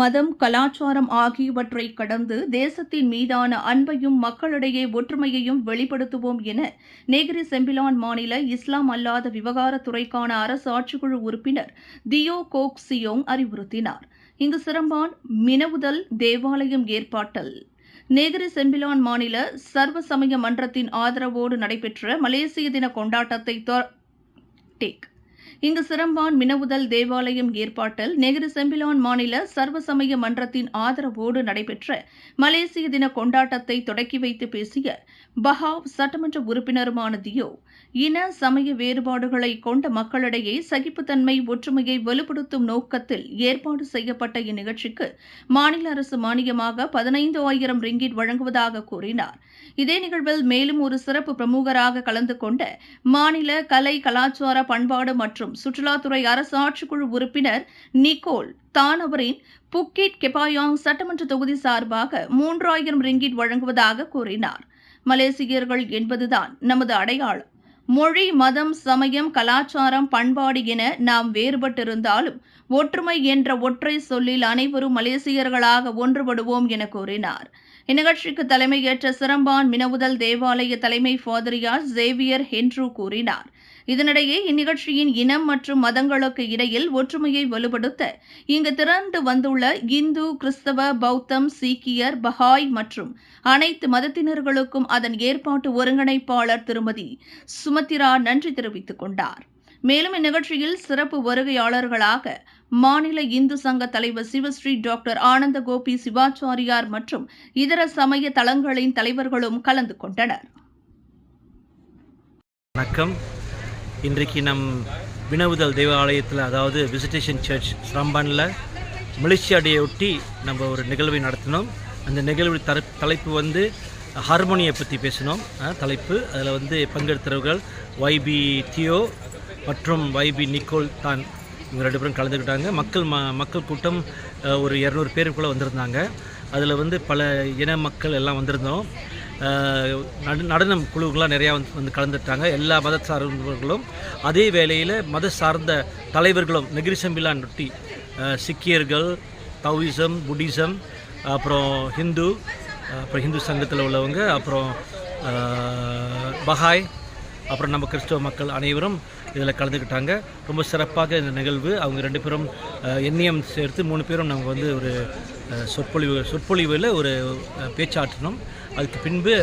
மதம் கலாச்சாரம் ஆகியவற்றை கடந்து தேசத்தின் மீதான அன்பையும் மக்களிடையே ஒற்றுமையையும் வெளிப்படுத்துவோம் என நேகிரி செம்பிலான் மாநில இஸ்லாம் அல்லாத விவகாரத்துறைக்கான அரசு ஆட்சிக்குழு உறுப்பினர் தியோ கோக் சியோங் அறிவுறுத்தினார். இங்கு சிறம்பான் மினவுதல் தேவாலயம் ஏற்பாட்டல். நேகிரி செம்பிலான் மாநில சர்வ சமய மன்றத்தின் ஆதரவோடு நடைபெற்ற மலேசிய தின கொண்டாட்டத்தை டேக். இங்கு சிரம்பான் மினவுதல் தேவாலயம் ஏற்பாட்டில் நெகிரு செம்பிலான் மாநில சர்வசமய மன்றத்தின் ஆதரவோடு நடைபெற்ற மலேசிய தின கொண்டாட்டத்தை தொடக்கி வைத்து பேசிய பஹாவ் சட்டமன்ற உறுப்பினருமான தியோ இன சமய வேறுபாடுகளை கொண்ட மக்களிடையே சகிப்புத்தன்மை ஒற்றுமையை வலுப்படுத்தும் நோக்கத்தில் ஏற்பாடு செய்யப்பட்ட இந்நிகழ்ச்சிக்கு மாநில அரசு மானியமாக பதினைந்து ஆயிரம் ரிங்கிட் வழங்குவதாக கூறினார். இதே நிகழ்வில் மேலும் ஒரு சிறப்பு பிரமுகராக கலந்து கொண்ட மாநில கலை கலாச்சார பண்பாடு மற்றும் சுற்றுலாத்துறை அரசு ஆட்சிக்குழு உறுப்பினர் நிக்கோல் தான் அவரின் புக்கிட் கெபாயாங் சட்டமன்ற தொகுதி சார்பாக மூன்றாயிரம் ரிங்கிட் வழங்குவதாக கூறினார். மலேசியர்கள் என்பதுதான் நமது அடையாளம். மொழி மதம் சமயம் கலாச்சாரம் பண்பாடு என நாம் வேறுபட்டிருந்தாலும் ஒற்றுமை என்ற ஒற்றை சொல்லில் அனைவரும் மலேசியர்களாக ஒன்றுபடுவோம் என கூறினார். இந்நிகழ்ச்சிக்கு தலைமையேற்ற சிறம்பான் மினவுதல் தேவாலய தலைமை ஃபாதரியார் ஜேவியர் ஹென்ட்ரூ கூறினார். இதனிடையே இந்நிகழ்ச்சியின் இனம் மற்றும் மதங்களுக்கு இடையில் ஒற்றுமையை வலுப்படுத்த இங்கு திரண்டு வந்துள்ள இந்து கிறிஸ்தவ பௌத்தம் சீக்கியர் பஹாய் மற்றும் அனைத்து மதத்தினர்களுக்கும் அதன் ஏற்பாட்டு ஒருங்கிணைப்பாளர் திருமதி சுமத்திரா நன்றி தெரிவித்துக் கொண்டார். மேலும் இந்நிகழ்ச்சியில் சிறப்பு வருகையாளர்களாக மாநில இந்து சங்க தலைவர் சிவஸ்ரீ டாக்டர் ஆனந்த கோபி சிவாச்சாரியார் மற்றும் இதர சமய தளங்களின் தலைவர்களும் கலந்து கொண்டனர். வணக்கம். இன்றைக்கு நம் வினவுதல் தேவாலயத்தில் அதாவது விசிட்டேஷன் சர்ச் ஸ்ரம்பானில் மலேசியா டேயை ஒட்டி நம்ம ஒரு நிகழ்வை நடத்தினோம். அந்த நிகழ்வு தர தலைப்பு வந்து ஹார்மோனியை பற்றி பேசினோம். தலைப்பு. அதில் வந்து பங்கெடுத்தவர்கள் வைபி தியோ மற்றும் வைபி நிக்கோல் தான் இவங்க ரெண்டு பேரும் கலந்துக்கிட்டாங்க. மக்கள் ம மக்கள் கூட்டம் ஒரு இரநூறு பேருக்குள்ளே வந்திருந்தாங்க. அதில் வந்து பல இன மக்கள் எல்லாம் வந்திருந்தோம். நடு நடனம் குழுக்கெலாம் நிறையா வந்து வந்து கலந்துட்டாங்க. எல்லா மத சார்ந்தவர்களும் அதே வேளையில் மத சார்ந்த தலைவர்களும் நெகிரி சம்பிலான் ஒட்டி சிக்கியர்கள் தௌயிசம் புத்திசம் அப்புறம் ஹிந்து அப்புறம் ஹிந்து சங்கத்தில் உள்ளவங்க அப்புறம் பஹாய் அப்புறம் நம்ம கிறிஸ்தவ மக்கள் அனைவரும் இதில் கலந்துக்கிட்டாங்க. ரொம்ப சிறப்பாக இந்த நிகழ்வு. அவங்க ரெண்டு பேரும் எண்ணியம் சேர்த்து மூணு பேரும் நம்ம வந்து ஒரு சொற்பொழிவு சொற்பொழிவில் ஒரு பேச்சாற்றினோம். அதுக்கு பின்பு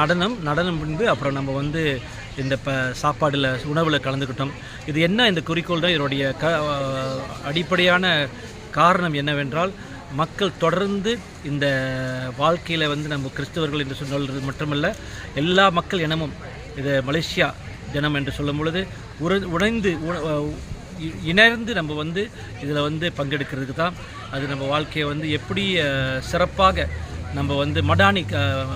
நடனம் நடனம் பின்பு அப்புறம் நம்ம வந்து இந்த ப சாப்பாடில் உணவில் கலந்துக்கிட்டோம். இது என்ன இந்த குறிக்கோள் தான்? இதனுடைய க அடிப்படையான காரணம் என்னவென்றால் மக்கள் தொடர்ந்து இந்த வாழ்க்கையில் வந்து நம்ம கிறிஸ்தவர்கள் என்று சொல்வது மட்டுமல்ல எல்லா மக்கள் இனமும் இது மலேசியா தினம் என்று சொல்லும் பொழுது உற உடைந்து இணைந்து நம்ம வந்து இதில் வந்து பங்கெடுக்கிறதுக்கு தான் அது நம்ம வாழ்க்கையை வந்து எப்படி சிறப்பாக நம்ம வந்து மடானி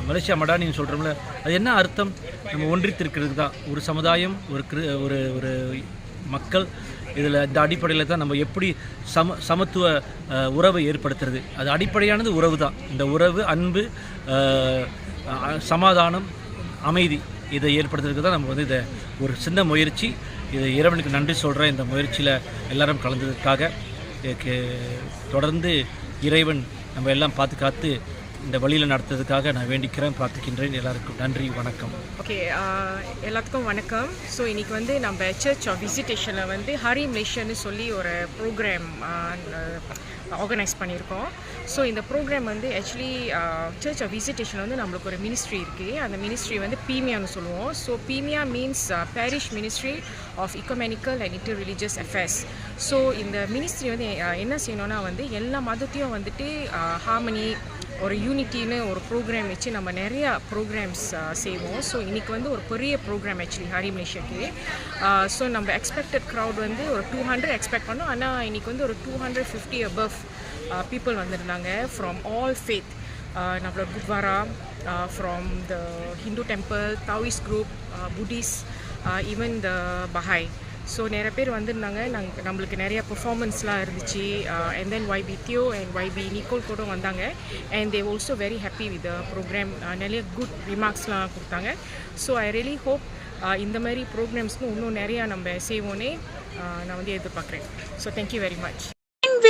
மலேசியா மடானின்னு சொல்கிறோம்ல அது என்ன அர்த்தம்? நம்ம ஒன்றித்திருக்கிறது தான். ஒரு சமுதாயம் ஒரு கிரு ஒரு ஒரு மக்கள் இதில் இந்த அடிப்படையில் தான் நம்ம எப்படி சம சமத்துவ உறவை ஏற்படுத்துறது. அது அடிப்படையானது உறவு தான். இந்த உறவு அன்பு சமாதானம் அமைதி. இதை ஏற்படுத்துறதுக்கு தான் நம்ம வந்து இதை ஒரு சின்ன முயற்சி. இதை இறைவனுக்கு நன்றி சொல்கிறேன் இந்த முயற்சியில் எல்லாரும் கலந்ததுக்காக தொடர்ந்து இறைவன் நம்ம எல்லாம் பார்த்து காத்து இந்த வழியில் நடத்துறதுக்காக நான் வேண்டிக்கிறேன் பார்த்துக்கின்றேன். எல்லாருக்கும் நன்றி வணக்கம். ஓகே uh, எல்லாத்துக்கும் வணக்கம். ஸோ இன்னைக்கு வந்து நம்ம சர்ச் ஆஃப் விசிட்டேஷனில் வந்து ஹரி மிஷன்னு சொல்லி ஒரு ப்ரோக்ராம் uh, ஆர்கனைஸ் பண்ணியிருக்கோம். ஸோ இந்த ப்ரோக்ராம் வந்து ஆக்சுவலி சர்ச் ஆஃப் விசிட்டேஷனில் வந்து நம்மளுக்கு ஒரு மினிஸ்ட்ரி இருக்குது அந்த மினிஸ்ட்ரி வந்து பீமியான்னு சொல்லுவோம். So பீமியா means parish ministry of ecumenical and inter religious affairs so இந்த மினிஸ்ட்ரி வந்து uh, என்ன செய்யணும்னா வந்து எல்லா மதத்தையும் வந்துட்டு ஹார்மனி ஒரு யூனிட்டின்னு ஒரு ப்ரோக்ராம் வச்சு நம்ம நிறையா ப்ரோக்ராம்ஸ் செய்வோம். ஸோ இன்றைக்கி வந்து ஒரு பெரிய ப்ரோக்ராம் ஆக்சுவலி ஹரி மலேஷியாக்கு ஸோ நம்ம எக்ஸ்பெக்டட் க்ரௌட் வந்து ஒரு டூ ஹண்ட்ரட் எக்ஸ்பெக்ட் பண்ணோம். ஆனால் இன்றைக்கி வந்து ஒரு two hundred fifty above people வந்திருந்தாங்க ஃப்ரம் ஆல் ஃபேத் நம்மளோட gurdwara from the Hindu temple Taoist group Buddhist even the Baha'i so நிறைய பேர் வந்திருந்தாங்க. நாங்கள் நம்மளுக்கு நிறைய பெர்ஃபார்மன்ஸ்லாம் இருந்துச்சு. And then YB Theo and YB Nicole கூட வந்தாங்க. And they also very happy with the program நிறைய குட் ரிமார்க்ஸ்லாம் கொடுத்தாங்க. ஸோ ஐ ரியலி ஹோப் இந்த மாதிரி ப்ரோக்ராம்ஸ்க்கு இன்னும் நிறையா நம்ம செய்வோன்னே நான் வந்து எதிர்பார்க்குறேன். So thank you very much